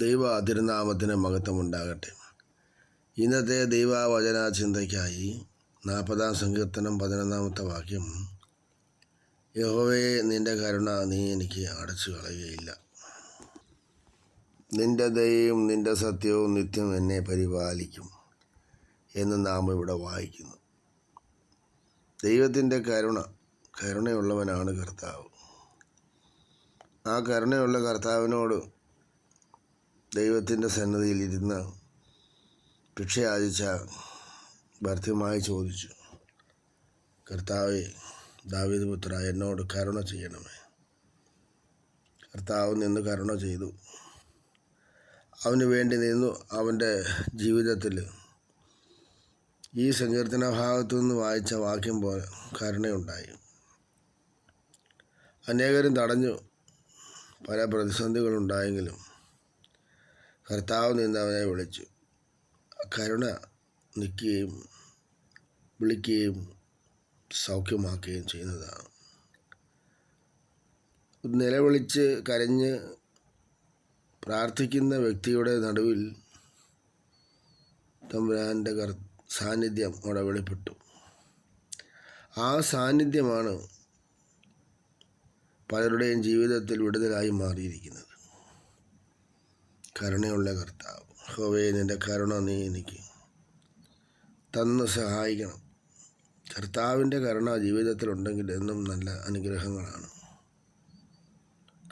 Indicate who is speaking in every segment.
Speaker 1: ദൈവ തിരുനാമത്തിന് മഹത്വമുണ്ടാകട്ടെ. ഇന്നത്തെ ദൈവവചന ചിന്തയ്ക്കായി നാൽപ്പതാം സങ്കീർത്തനം പതിനൊന്നാമത്തെ വാക്യം യഹോവേ നിന്റെ കരുണ നീ എനിക്ക് അടച്ചു കളയുകയില്ല. നിന്റെ ദയയും നിന്റെ സത്യവും നിത്യം എന്നെ പരിപാലിക്കും എന്ന് നാം ഇവിടെ വായിക്കുന്നു. ദൈവത്തിന്റെ കരുണ കരുണയുള്ളവനാണ് കർത്താവ്. ആ കരുണയുള്ള കർത്താവിനോട് ദൈവത്തിന്റെ സന്നദ്ധിയിൽ ഇരുന്ന് ഭിക്ഷയാചിച്ച ഭർത്യമായി ചോദിച്ചു കർത്താവെ ദാവീദ് പുത്ര എന്നോട് കരുണ ചെയ്യണമേ. കർത്താവ് നിന്ന് കരുണ ചെയ്തു. അവന് വേണ്ടി നിന്നു അവന്റെ ജീവിതത്തിൽ. ഈ സങ്കീർത്തന ഭാഗത്തു നിന്ന് വായിച്ച വാക്യം പോലെ കരുണയുണ്ടായി. അനേകരും തടഞ്ഞു. പല പ്രതിസന്ധികളുണ്ടായെങ്കിലും കർത്താവ് നിന്ന് അവനെ വിളിച്ചു. കരുണ നിൽക്കുകയും വിളിക്കുകയും സൗഖ്യമാക്കുകയും ചെയ്യുന്നതാണ്. നിലവിളിച്ച് കരഞ്ഞ് പ്രാർത്ഥിക്കുന്ന വ്യക്തിയുടെ നടുവിൽ തമ്പുരാന്റെ കർ സാന്നിധ്യം അവിടെ വെളിപ്പെട്ടു. ആ സാന്നിധ്യമാണ് പലരുടെയും ജീവിതത്തിൽ വിടുതലായി മാറിയിരിക്കുന്നത്. കരുണയുള്ള കർത്താവ്. ഹോവേ നിന്റെ കരുണ നീ എനിക്ക് തന്ന് സഹായിക്കണം. കർത്താവിന്റെ കരുണ ജീവിതത്തിലുണ്ടെങ്കിൽ എന്നും നല്ല അനുഗ്രഹങ്ങളാണ്.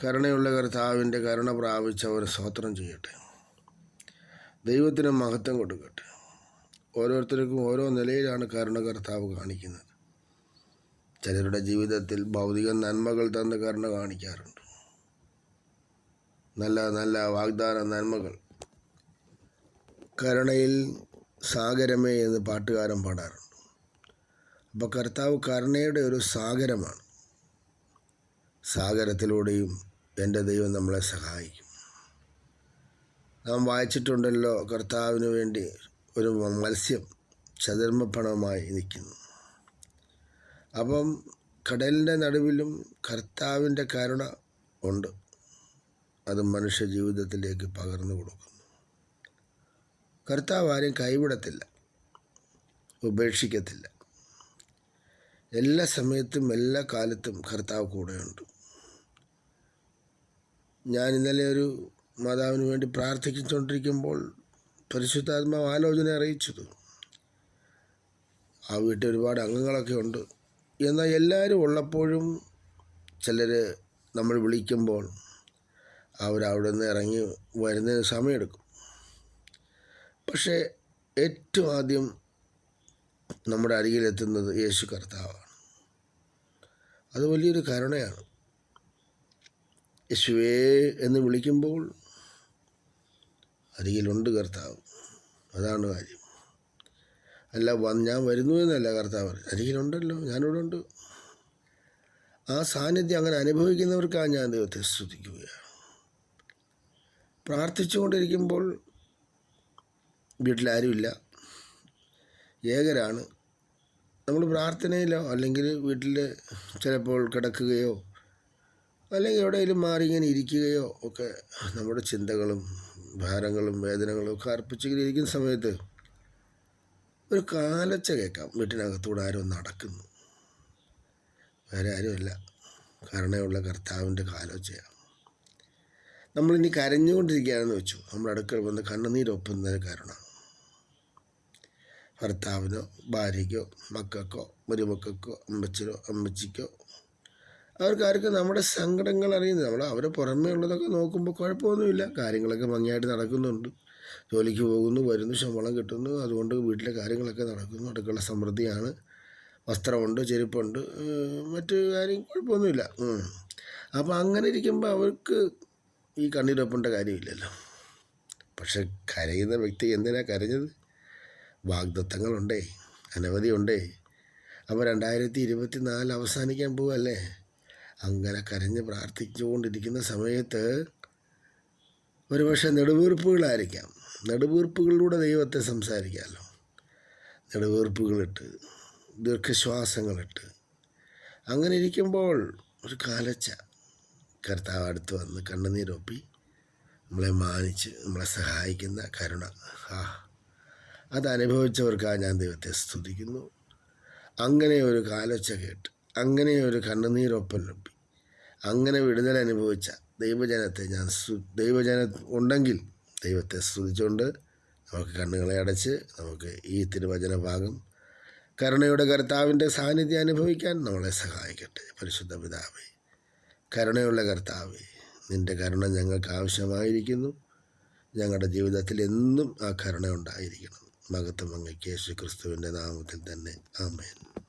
Speaker 1: കരുണയുള്ള കർത്താവിന്റെ കരുണ പ്രാപിച്ചവർ സ്വോത്രം ചെയ്യട്ടെ. ദൈവത്തിന് മഹത്വം കൊടുക്കട്ടെ. ഓരോരുത്തർക്കും ഓരോ നിലയിലാണ് കരുണ കർത്താവ് കാണിക്കുന്നത്. ചിലരുടെ ജീവിതത്തിൽ ഭൗതിക നന്മകൾ തന്ന് കരുണ കാണിക്കാറുണ്ട്. നല്ല നല്ല വാഗ്ദാന നന്മകൾ. കരുണയിൽ സാഗരമേ എന്ന് പാട്ടുകാരൻ പാടാറുണ്ട്. അപ്പോൾ കർത്താവ് കരുണയുടെ ഒരു സാഗരമാണ്. സാഗരത്തിലൂടെയും എന്റെ ദൈവം നമ്മളെ സഹായിക്കും. നാം വായിച്ചിട്ടുണ്ടല്ലോ കർത്താവിന് വേണ്ടി ഒരു മത്സ്യം ചതുർമ്മപ്പണമായി നിൽക്കുന്നു. അപ്പം കടലിന്റെ നടുവിലും കർത്താവിന്റെ കരുണ ഉണ്ട്. അത് മനുഷ്യ ജീവിതത്തിലേക്ക് പകർന്നു കൊടുക്കുന്നു. കർത്താവ് ആരും കൈവിടത്തില്ല ഉപേക്ഷിക്കത്തില്ല. എല്ലാ സമയത്തും എല്ലാ കാലത്തും കർത്താവ് കൂടെയുണ്ട്. ഞാൻ ഇന്നലെ ഒരു മാതാവിന് വേണ്ടി പ്രാർത്ഥിച്ചുകൊണ്ടിരിക്കുമ്പോൾ പരിശുദ്ധാത്മാവ് ആലോചന അറിയിച്ചത് ആ വീട്ടിൽ ഒരുപാട് അംഗങ്ങളൊക്കെ ഉണ്ട്. എന്നാൽ എല്ലാവരും ഉള്ളപ്പോഴും ചിലർ നമ്മൾ വിളിക്കുമ്പോൾ അവരവിടെ നിന്ന് ഇറങ്ങി വരുന്നതിന് സമയമെടുക്കും. പക്ഷേ ഏറ്റവും ആദ്യം നമ്മുടെ അരികിലെത്തുന്നത് യേശു കർത്താവാണ്. അത് വലിയൊരു കരുണയാണ്. യേശുവേ എന്ന് വിളിക്കുമ്പോൾ അരികിലുണ്ട് കർത്താവ്. അതാണ് കാര്യം. അല്ല വന്ന് ഞാൻ വരുന്നു എന്നല്ല കർത്താവ് അരികിലുണ്ടല്ലോ ഞാനിവിടെ ഉണ്ട് ആ സാന്നിധ്യം അങ്ങനെ അനുഭവിക്കുന്നവർക്കാണ് ഞാൻ ദൈവത്തെ സ്തുതിക്കുകയാണ്. പ്രാർത്ഥിച്ചുകൊണ്ടിരിക്കുമ്പോൾ വീട്ടിലാരുമില്ല. ഏകരാണ്. നമ്മൾ പ്രാർത്ഥനയിലോ അല്ലെങ്കിൽ വീട്ടിൽ ചിലപ്പോൾ കിടക്കുകയോ അല്ലെങ്കിൽ എവിടെയെങ്കിലും മാറി ഇങ്ങനെ ഇരിക്കുകയോ ഒക്കെ നമ്മുടെ ചിന്തകളും ഭാരങ്ങളും വേദനകളും ഒക്കെ അർപ്പിച്ചിങ്ങനെ ഇരിക്കുന്ന സമയത്ത് ഒരു കാലച്ച കേൾക്കാം. വീട്ടിനകത്തൂടെ ആരോ നടക്കുന്നു. വേറെ ആരുമല്ല. കരുണയുള്ള കർത്താവിന്റെ കാലോച്ചയാണ്. നമ്മളിനി കരഞ്ഞുകൊണ്ടിരിക്കുകയാണെന്ന് വെച്ചു. നമ്മുടെ അടുക്കൽ വന്ന് കണ്ണുനീരൊപ്പുന്നതിന് കാരണം. ഭർത്താവിനോ ഭാര്യയ്ക്കോ മക്കൾക്കോ മരുമക്കൾക്കോ അമ്മച്ചിനോ അമ്മച്ചിക്കോ അവർക്കാർക്ക് നമ്മുടെ സങ്കടങ്ങൾ അറിയുന്നത് നമ്മൾ അവരെ പുറമേ ഉള്ളതൊക്കെ നോക്കുമ്പോൾ കുഴപ്പമൊന്നുമില്ല. കാര്യങ്ങളൊക്കെ ഭംഗിയായിട്ട് നടക്കുന്നുണ്ട്. ജോലിക്ക് പോകുന്നു വരുന്നു ശമ്പളം കിട്ടുന്നു. അതുകൊണ്ട് വീട്ടിലെ കാര്യങ്ങളൊക്കെ നടക്കുന്നു. അടുക്കള സമൃദ്ധിയാണ്. വസ്ത്രമുണ്ട് ചെരുപ്പുണ്ട് മറ്റു കാര്യം കുഴപ്പമൊന്നുമില്ല. അപ്പോൾ അങ്ങനെ ഇരിക്കുമ്പോൾ അവർക്ക് ഈ കണ്ണീരൊപ്പേണ്ട കാര്യമില്ലല്ലോ. പക്ഷെ കരയുന്ന വ്യക്തി എന്തിനാണ് കരഞ്ഞത്? വാഗ്ദത്തങ്ങളുണ്ടേ അനവധി ഉണ്ടേ അപ്പോൾ രണ്ടായിരത്തി ഇരുപത്തി നാല് അവസാനിക്കാൻ പോവല്ലേ? അങ്ങനെ കരഞ്ഞ് പ്രാർത്ഥിച്ചുകൊണ്ടിരിക്കുന്ന സമയത്ത് ഒരുപക്ഷെ നെടുവീർപ്പുകളായിരിക്കാം. നെടുവീർപ്പുകളിലൂടെ ദൈവത്തെ സംസാരിക്കാമല്ലോ നെടുവീർപ്പുകളിട്ട് ദീർഘശ്വാസങ്ങളിട്ട്. അങ്ങനെ ഇരിക്കുമ്പോൾ ഒരു കാലച്ച കർത്താവ് അടുത്ത് വന്ന് കണ്ണുനീരൊപ്പി നമ്മളെ മാനിച്ച് നമ്മളെ സഹായിക്കുന്ന കരുണ. ആ അത് ഞാൻ ദൈവത്തെ സ്തുതിക്കുന്നു. അങ്ങനെ ഒരു കാലൊച്ച കേട്ട് അങ്ങനെ ഒരു കണ്ണുനീരൊപ്പനൊപ്പി അങ്ങനെ വിടുതൽ അനുഭവിച്ച ദൈവജനത്തെ ഞാൻ ദൈവജന ഉണ്ടെങ്കിൽ ദൈവത്തെ സ്തുതിച്ചുകൊണ്ട് നമുക്ക് കണ്ണുകളെ അടച്ച് നമുക്ക് ഈ തിരുവചന ഭാഗം കരുണയുടെ കർത്താവിന്റെ സാന്നിധ്യം അനുഭവിക്കാൻ നമ്മളെ സഹായിക്കട്ടെ. പരിശുദ്ധ പിതാവേ കരുണയുള്ള കർത്താവേ നിന്റെ കരുണ ഞങ്ങൾക്ക് ആവശ്യമായിരിക്കുന്നു. ഞങ്ങളുടെ ജീവിതത്തിൽ എന്നും ആ കരുണ ഉണ്ടായിരിക്കണം. മകത്വം അങ്ങ് യേശു ക്രിസ്തുവിന്റെ നാമത്തിൽ തന്നെ. ആമേൻ.